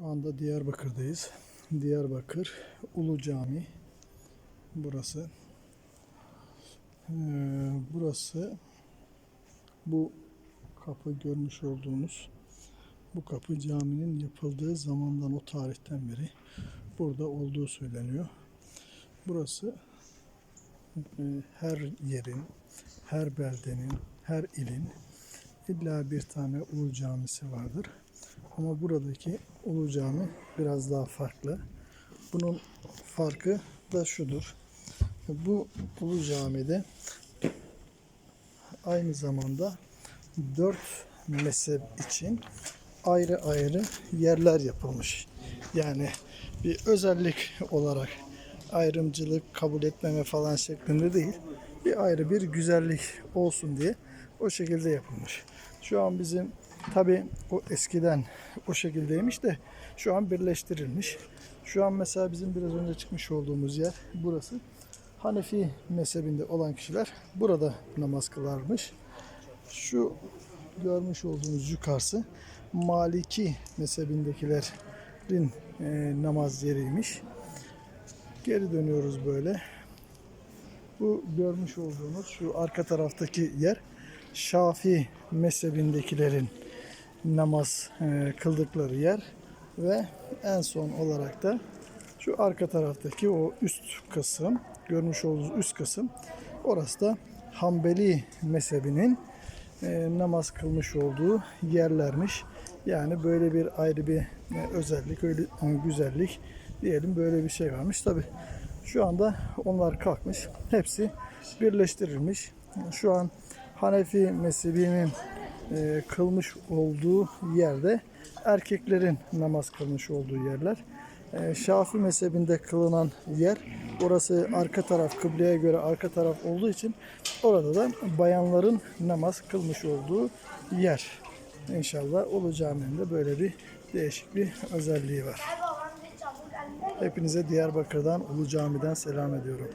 Şu anda Diyarbakır'dayız. Diyarbakır Ulu Cami. Burası. Ee, burası bu kapı görmüş olduğunuz bu kapı caminin yapıldığı zamandan o tarihten beri burada olduğu söyleniyor. Burası e, her yerin, her beldenin, her ilin illa bir tane ulu camisi vardır. Ama buradaki ulu cami biraz daha farklı. Bunun farkı da şudur. Bu ulu camide aynı zamanda dört mezhep için ayrı ayrı yerler yapılmış. Yani bir özellik olarak ayrımcılık kabul etmeme falan şeklinde değil. Bir ayrı bir güzellik olsun diye o şekilde yapılmış. Şu an bizim tabi o eskiden o şekildeymiş de şu an birleştirilmiş. Şu an mesela bizim biraz önce çıkmış olduğumuz yer burası. Hanefi mezhebinde olan kişiler burada namaz kılarmış. Şu görmüş olduğunuz yukarısı Maliki mezhebindekilerin e, namaz yeriymiş. Geri dönüyoruz böyle. Bu görmüş olduğunuz şu arka taraftaki yer Şafi mezhebindekilerin namaz e, kıldıkları yer ve en son olarak da şu arka taraftaki o üst kısım görmüş olduğunuz üst kısım orası da Hanbeli mezhebinin e, namaz kılmış olduğu yerlermiş. Yani böyle bir ayrı bir e, özellik, öyle e, güzellik diyelim böyle bir şey varmış. Tabi şu anda onlar kalkmış. Hepsi birleştirilmiş. Şu an Hanefi mezhebinin e, kılmış olduğu yerde erkeklerin namaz kılmış olduğu yerler. E, Şafi mezhebinde kılınan yer orası arka taraf kıbleye göre arka taraf olduğu için orada da bayanların namaz kılmış olduğu yer. İnşallah Ulu Cami'nin de böyle bir değişik bir özelliği var. Hepinize Diyarbakır'dan Ulu Cami'den selam ediyorum.